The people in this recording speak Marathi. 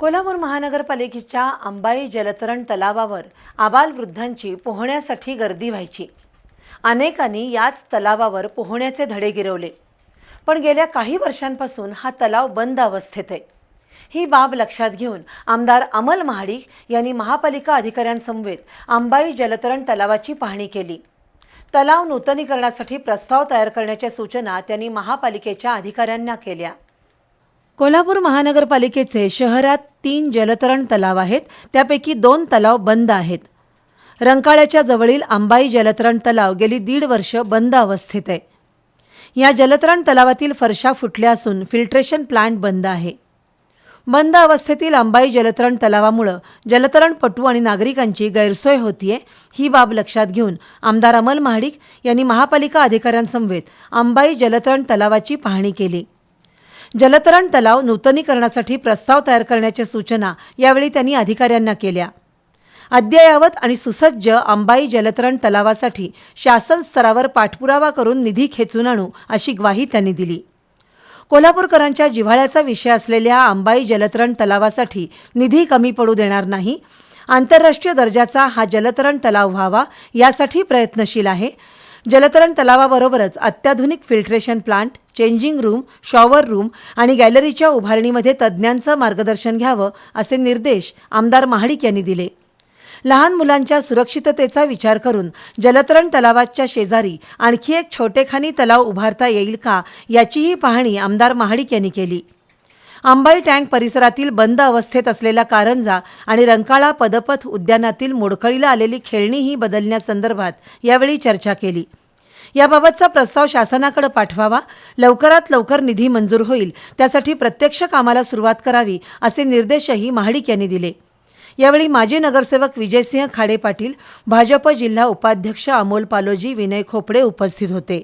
कोल्हापूर महानगरपालिकेच्या अंबाई जलतरण तलावावर आबालवृद्धांची पोहण्यासाठी गर्दी व्हायची. अनेकांनी याच तलावावर पोहण्याचे धडे गिरवले. पण गेल्या काही वर्षांपासून हा तलाव बंद अवस्थेत आहे. ही बाब लक्षात घेऊन आमदार अमल महाडिक यांनी महापालिका अधिकाऱ्यांसमवेत अंबाई जलतरण तलावाची पाहणी केली. तलाव नूतनीकरणासाठी प्रस्ताव तयार करण्याच्या सूचना त्यांनी महापालिकेच्या अधिकाऱ्यांना केल्या. कोल्हापूर महानगरपालिकेचे शहरात तीन जलतरण तलाव आहेत. त्यापैकी दोन तलाव बंद आहेत. रंकाळ्याच्या जवळील आंबाई जलतरण तलाव गेली दीड वर्ष बंद अवस्थेत आहे. या जलतरण तलावातील फरशा फुटल्या असून फिल्ट्रेशन प्लांट बंद आहे. बंद अवस्थेतील अंबाई जलतरण तलावामुळं जलतरणपटू आणि नागरिकांची गैरसोय होतीये ही बाब लक्षात घेऊन आमदार अमल महाडिक यांनी महापालिका अधिकाऱ्यांसमवेत अंबाई जलतरण तलावाची पाहणी केली. जलतरण तलाव नूतनीकरणासाठी प्रस्ताव तयार करण्याच्या सूचना यावेळी त्यांनी अधिकाऱ्यांना केल्या. अद्ययावत आणि सुसज्ज अंबाई जलतरण तलावासाठी शासन स्तरावर पाठपुरावा करून निधी खेचून आणू अशी ग्वाही त्यांनी दिली. कोल्हापूरकरांच्या जिव्हाळ्याचा विषय असलेल्या अंबाई जलतरण तलावासाठी निधी कमी पडू देणार नाही आंतरराष्ट्रीय दर्जाचा हा जलतरण तलाव व्हावा यासाठी प्रयत्नशील आहे जलतरण तलावाबरोबरच अत्याधुनिक filtration plant changing room shower room आणि गॅलरीच्या उभारणीमध्ये तज्ज्ञांचं मार्गदर्शन घ्यावं असे निर्देश आमदार महाडिक यांनी दिले. लहान मुलांच्या सुरक्षिततेचा विचार करून जलतरण तलावाच्या शेजारी आणखी एक छोटेखानी तलाव उभारता येईल का याचीही पाहणी आमदार महाडिक यांनी केली. अंबाई टँक परिसरातील बंद अवस्थेत असलेला कारंजा आणि रंकाळा पदपथ उद्यानातील मोडकळीला आलेली खेळणीही बदलण्यासंदर्भात यावेळी चर्चा केली. याबाबतचा प्रस्ताव शासनाकडे पाठवावा लवकरात लवकर निधी मंजूर होईल त्यासाठी प्रत्यक्ष कामाला सुरुवात करावी असे निर्देशही महाडिक यांनी दिले. यावेळी माजी नगरसेवक विजयसिंह खाडे पाटील भाजप जिल्हा उपाध्यक्ष अमोल पालोजी विनय खोपडे उपस्थित होते.